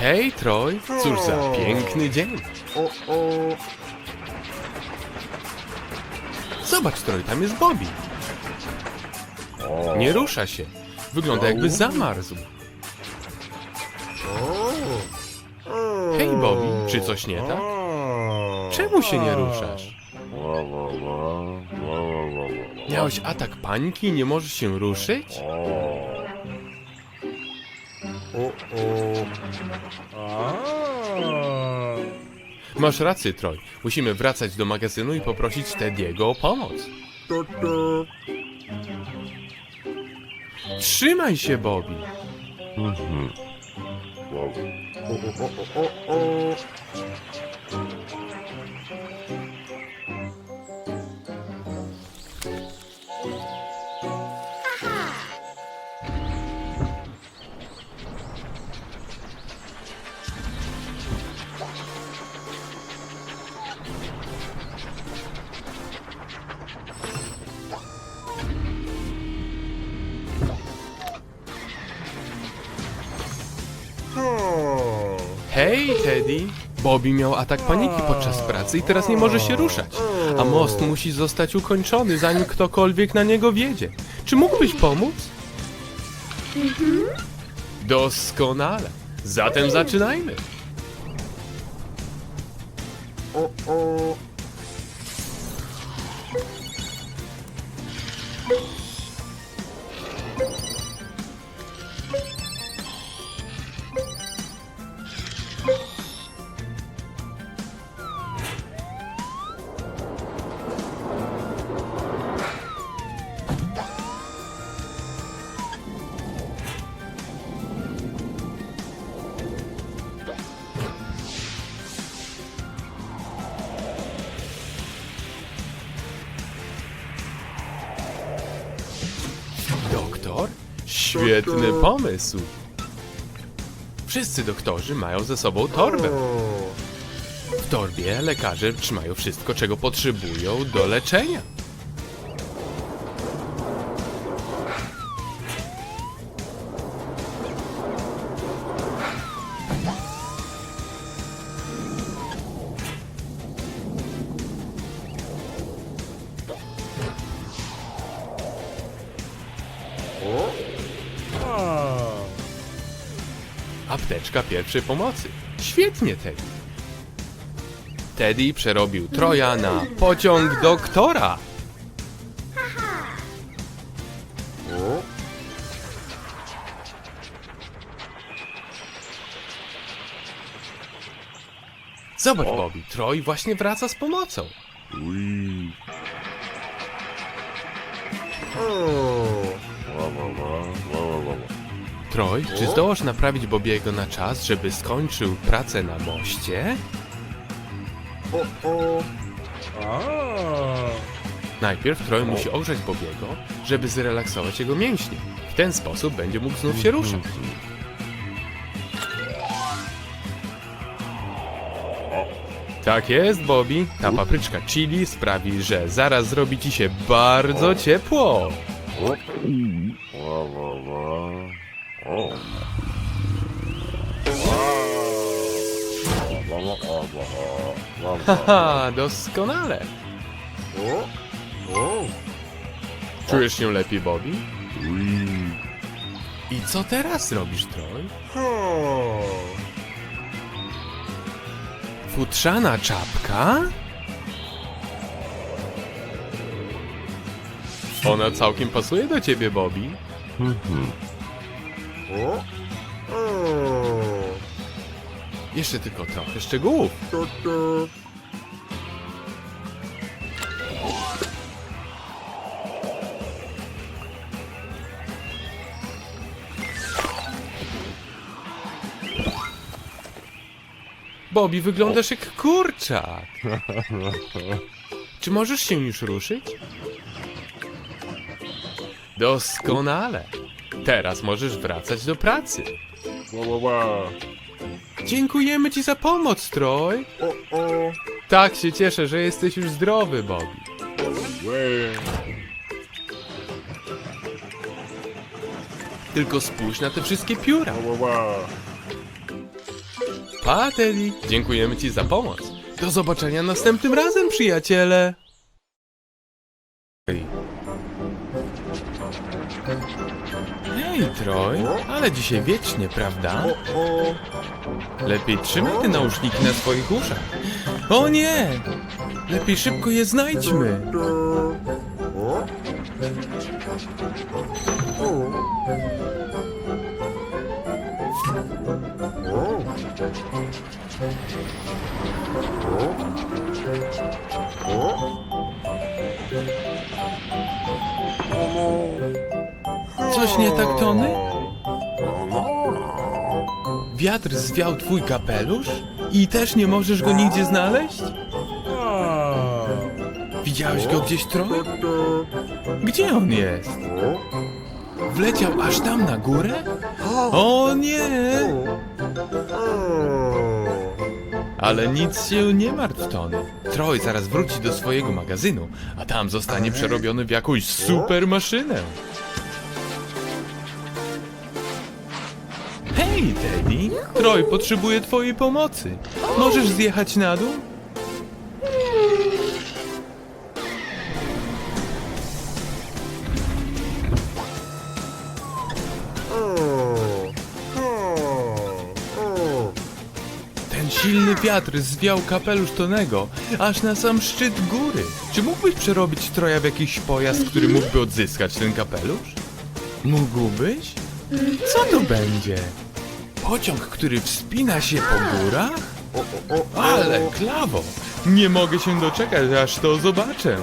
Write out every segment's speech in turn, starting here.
Hej, Troj, cóż za piękny dzień. O, o. Zobacz, Troj, tam jest Bobby. Nie rusza się. Wygląda jakby zamarzł. Hej, Bobby, czy coś nie tak? Czemu się nie ruszasz? Miałeś atak paniki i nie możesz się ruszyć? Masz rację, Troj. Musimy wracać do magazynu i poprosić Tediego o pomoc. Trzymaj się, Bobby. O, o, o, o, o. O. Bobby miał atak paniki podczas pracy i teraz nie może się ruszać. A most musi zostać ukończony, zanim ktokolwiek na niego wjedzie. Czy mógłbyś pomóc? Doskonale. Zatem zaczynajmy. O, o. Świetny pomysł. Wszyscy doktorzy mają ze sobą torbę. W torbie lekarze trzymają wszystko, czego potrzebują do leczenia. Apteczka pierwszej pomocy. Świetnie, Teddy. Teddy przerobił Troja na pociąg doktora. O. Zobacz, Bobby, Troj właśnie wraca z pomocą. O. Troj, czy zdołasz naprawić Bobiego na czas, żeby skończył pracę na moście? O, o. A. Najpierw Troj musi ogrzać Bobiego, żeby zrelaksować jego mięśnie. W ten sposób będzie mógł znów się ruszać. Tak jest, Bobby. Ta papryczka chili sprawi, że zaraz zrobi ci się bardzo ciepło. Haha, doskonale. Czujesz się lepiej, Bobby? I co teraz robisz, Troj? O. Futrzana czapka? Ona całkiem pasuje do ciebie, Bobby. O. O. Jeszcze tylko trochę szczegółów. To, to. Bobby, wyglądasz jak kurczak. Czy możesz się już ruszyć? Doskonale. Teraz możesz wracać do pracy. Dziękujemy ci za pomoc, Troj. O, o. Tak się cieszę, że jesteś już zdrowy, Bobby. Tylko spójrz na te wszystkie pióra. Pa, Teddy. Dziękujemy ci za pomoc. Do zobaczenia następnym razem, przyjaciele. Troj, ale dzisiaj wiecznie, prawda? Lepiej trzymaj te nauszniki na swoich uszach. O nie! Lepiej szybko je znajdźmy. Coś nie tak, Tony? Wiatr zwiał twój kapelusz? I też nie możesz go nigdzie znaleźć? Widziałeś go gdzieś, Troj? Gdzie on jest? Wleciał aż tam na górę? O nie! Ale nic się nie martw, Tony. Troj zaraz wróci do swojego magazynu, a tam zostanie przerobiony w jakąś super maszynę. Troj potrzebuje twojej pomocy. Możesz zjechać na dół? Ten silny wiatr zwiał kapelusz Tonego aż na sam szczyt góry. Czy mógłbyś przerobić Troja w jakiś pojazd, który mógłby odzyskać ten kapelusz? Mógłbyś? Co to będzie? Pociąg, który wspina się po górach? Ale klawo! Nie mogę się doczekać, aż to zobaczę.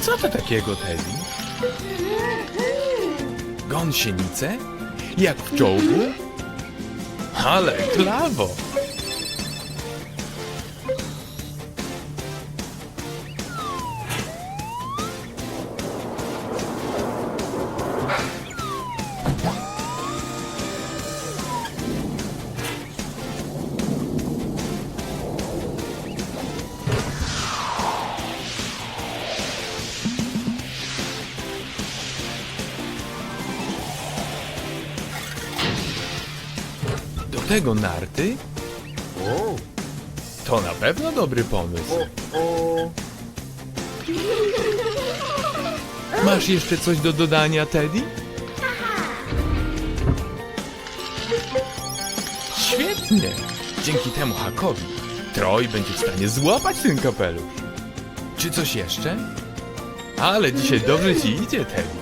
Co to takiego, Teddy? Gąsienice? Jak w czołgu? Ale klawo! Tego narty? O. To na pewno dobry pomysł. O. Masz jeszcze coś do dodania, Teddy? Świetnie! Dzięki temu hakowi Troj będzie w stanie złapać ten kapelusz. Czy coś jeszcze? Ale dzisiaj dobrze ci idzie, Teddy.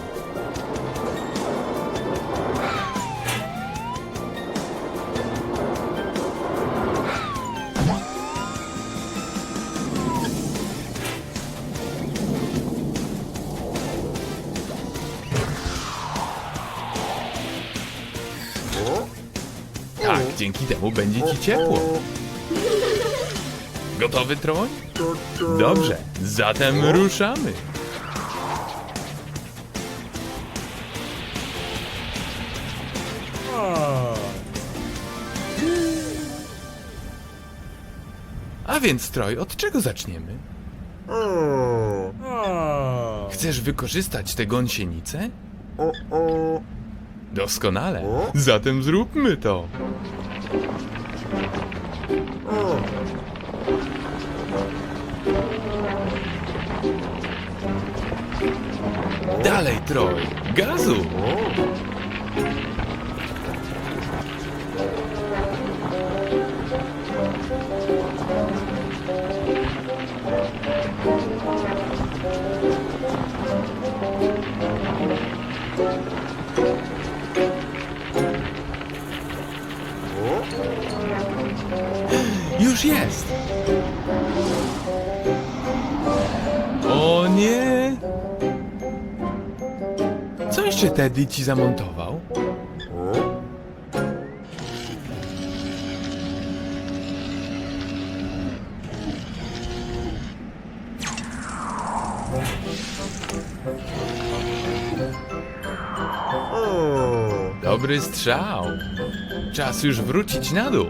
Dzięki temu będzie ci ciepło. Gotowy, Troj? Dobrze, zatem ruszamy. A więc, Troj, od czego zaczniemy? Chcesz wykorzystać tę gąsienicę? Doskonale. Zatem zróbmy to. Dalej, Troj. Gazu. Już jest. O nie. Co jeszcze Teddy ci zamontował? Dobry strzał. Czas już wrócić na dół.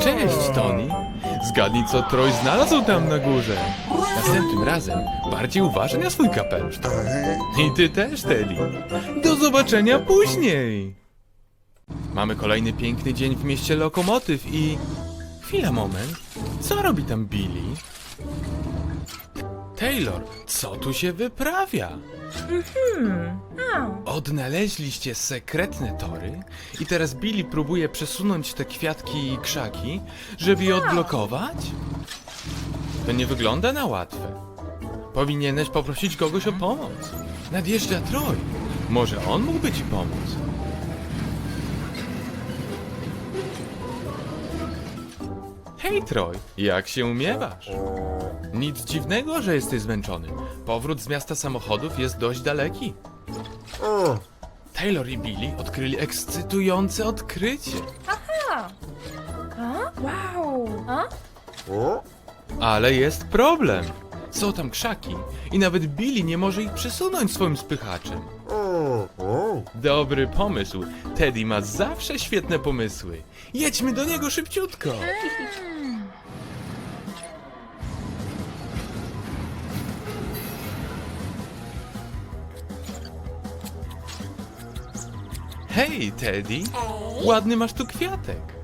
Cześć, Tony. Zgadnij, co Troy znalazł tam na górze. Następnym razem bardziej uważaj na swój kapelusz. I ty też, Teddy. Do zobaczenia później. Mamy kolejny piękny dzień w mieście Lokomotyw i... Chwila, moment. Co robi tam Billy? Taylor, co tu się wyprawia? Odnaleźliście sekretne tory i teraz Billy próbuje przesunąć te kwiatki i krzaki, żeby je odblokować? To nie wygląda na łatwe. Powinieneś poprosić kogoś o pomoc. Nadjeżdża Troy. Może on mógłby ci pomóc. Hej Troy, jak się umiewasz? Nic dziwnego, że jesteś zmęczony. Powrót z miasta samochodów jest dość daleki. Taylor i Billy odkryli ekscytujące odkrycie. A? Wow! A? Ale jest problem. Są tam krzaki i nawet Billy nie może ich przesunąć swoim spychaczem. Dobry pomysł. Teddy ma zawsze świetne pomysły. Jedźmy do niego szybciutko. Hej, Teddy. Ładny masz tu kwiatek.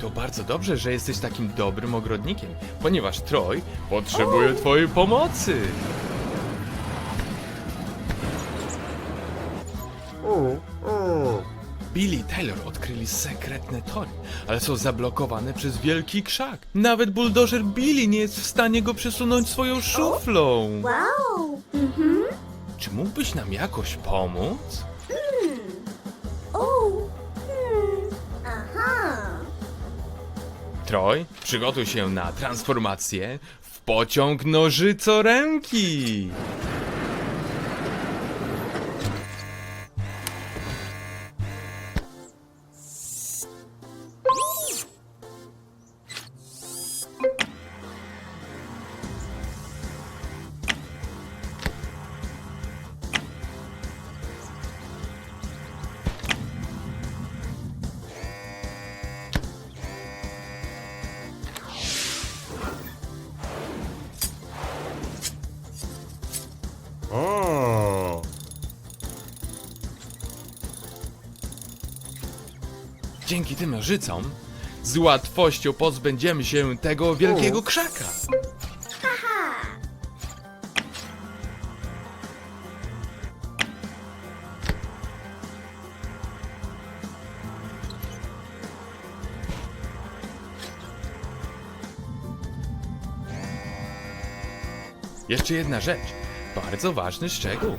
To bardzo dobrze, że jesteś takim dobrym ogrodnikiem, ponieważ Troy potrzebuje twojej pomocy. Taylor odkryli sekretne tory, ale są zablokowane przez wielki krzak. Nawet buldożer Billy nie jest w stanie go przesunąć swoją szuflą. Wow! Czy mógłbyś nam jakoś pomóc? O! Hmm. Aha! Troy, przygotuj się na transformację w pociąg nożycoręki. Dzięki tym nożycom z łatwością pozbędziemy się tego wielkiego krzaka. Jeszcze jedna rzecz. Bardzo ważny szczegół.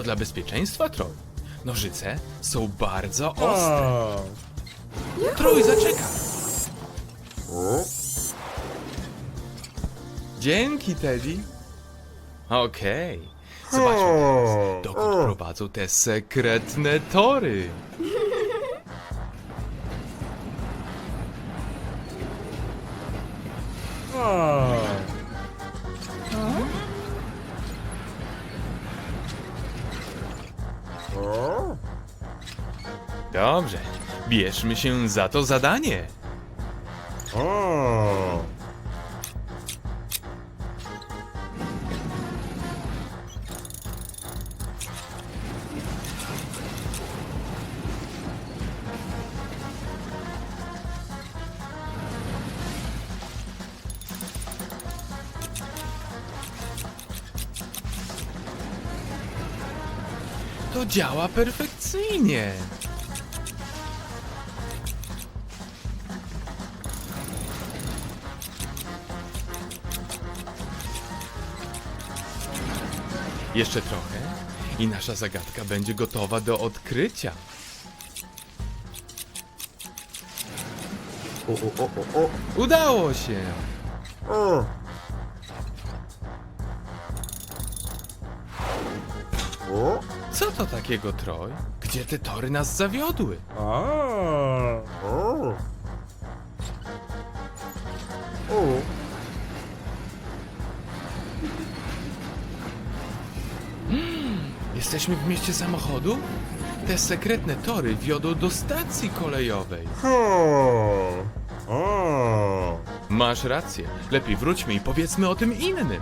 To dla bezpieczeństwa, Troy. Nożyce są bardzo ostre. Troy, zaczekaj! Dzięki, Teddy. Okej. Zobaczmy teraz, dokąd prowadzą te sekretne tory. Dobrze, bierzmy się za to zadanie. To działa perfekcyjnie. Jeszcze trochę i nasza zagadka będzie gotowa do odkrycia. O, o, o, o, o. Udało się! O. O. Co to takiego, Troj? Gdzie te tory nas zawiodły? O. O. Jesteśmy w mieście samochodu? Te sekretne tory wiodą do stacji kolejowej. Ha. O. Masz rację. Lepiej wróćmy i powiedzmy o tym innym.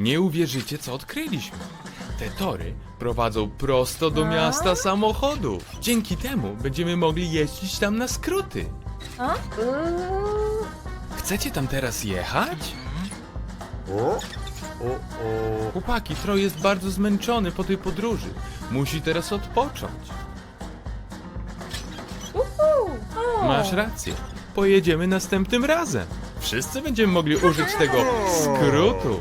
Nie uwierzycie, co odkryliśmy. Te tory prowadzą prosto do miasta samochodów. Dzięki temu będziemy mogli jeździć tam na skróty. A? Chcecie tam teraz jechać? O. O. O. Chłopaki, Troj jest bardzo zmęczony po tej podróży. Musi teraz odpocząć. Uhu. O. Masz rację. Pojedziemy następnym razem. Wszyscy będziemy mogli użyć tego skrótu.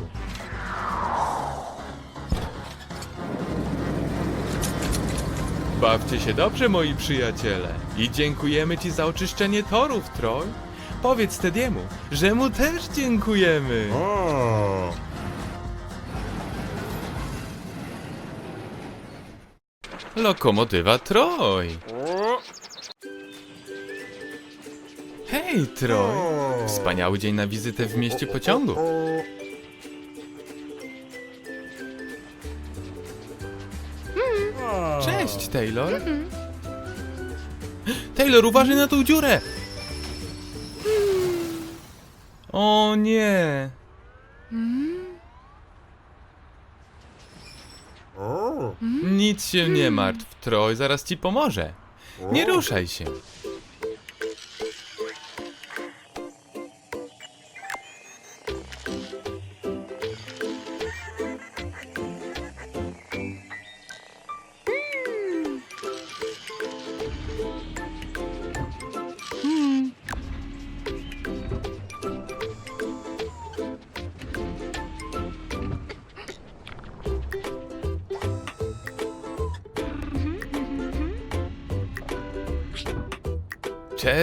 Bawcie się dobrze, moi przyjaciele. I dziękujemy ci za oczyszczenie torów, Troj. Powiedz Tediemu, że mu też dziękujemy. O. Lokomotywa Troj. Hej, Troj. Wspaniały dzień na wizytę w mieście pociągu. Taylor. Taylor, uważaj na tą dziurę! O nie! O. Nic się nie martw, Troj, zaraz ci pomoże. Nie ruszaj się.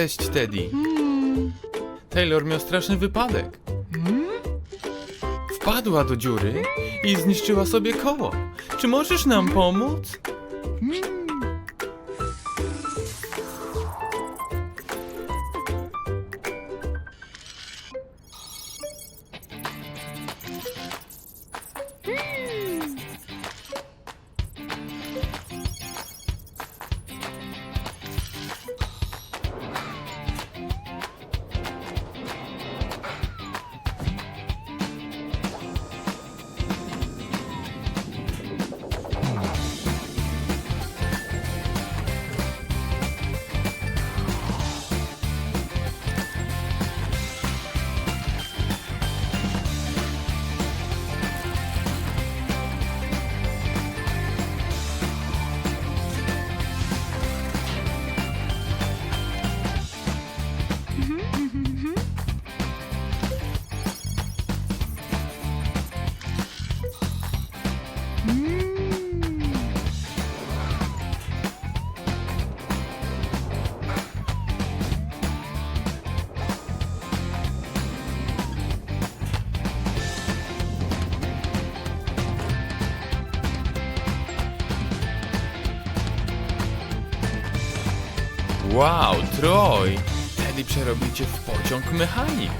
Cześć, Teddy. Taylor miał straszny wypadek. Wpadła do dziury i zniszczyła sobie koło. Czy możesz nam pomóc? Troj! Teddy przerobił cię w pociąg mechanik.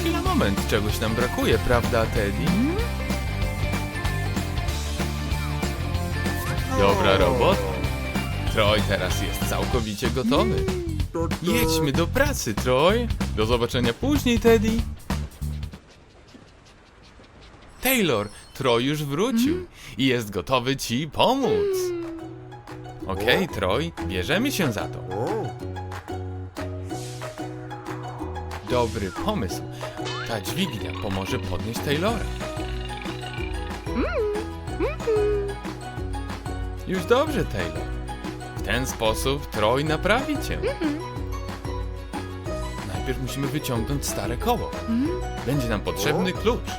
Chwila, moment, czegoś nam brakuje, prawda, Teddy? Dobra robota. Troj teraz jest całkowicie gotowy. Jedźmy do pracy, Troy. Do zobaczenia później, Teddy. Taylor, Troy już wrócił i jest gotowy ci pomóc. Okej, Troy, bierzemy się za to. Dobry pomysł. Ta dźwignia pomoże podnieść Taylora. Już dobrze, Taylor. W ten sposób Troy naprawi cię. Najpierw musimy wyciągnąć stare koło. Będzie nam potrzebny klucz.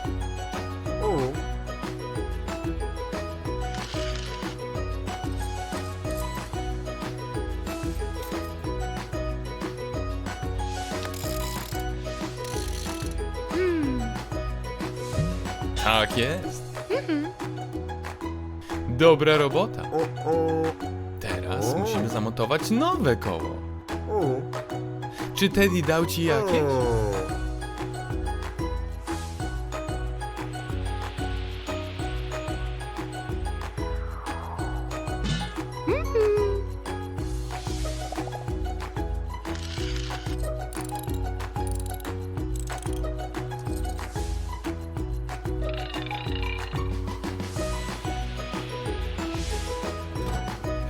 Tak jest. Dobra robota. Teraz musimy zamontować nowe koło. Czy Teddy dał ci jakieś?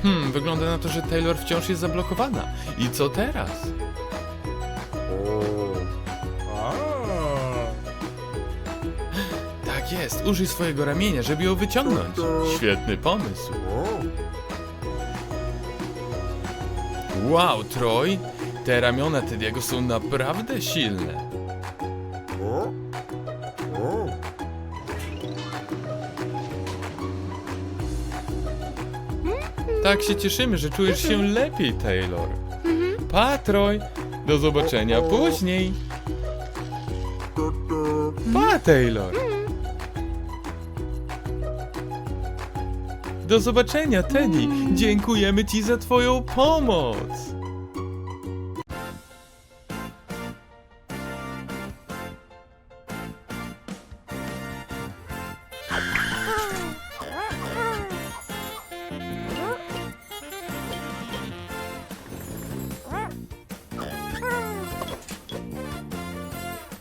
Hmm, wygląda na to, że Taylor wciąż jest zablokowana. I co teraz? Tak jest, użyj swojego ramienia, żeby ją wyciągnąć. Świetny pomysł. Wow, Troy, te ramiona Tediego są naprawdę silne. Tak się cieszymy, że czujesz się lepiej, Taylor. Pa, Troy, do zobaczenia później. Pa, Taylor. Do zobaczenia, Teddy. Dziękujemy ci za twoją pomoc.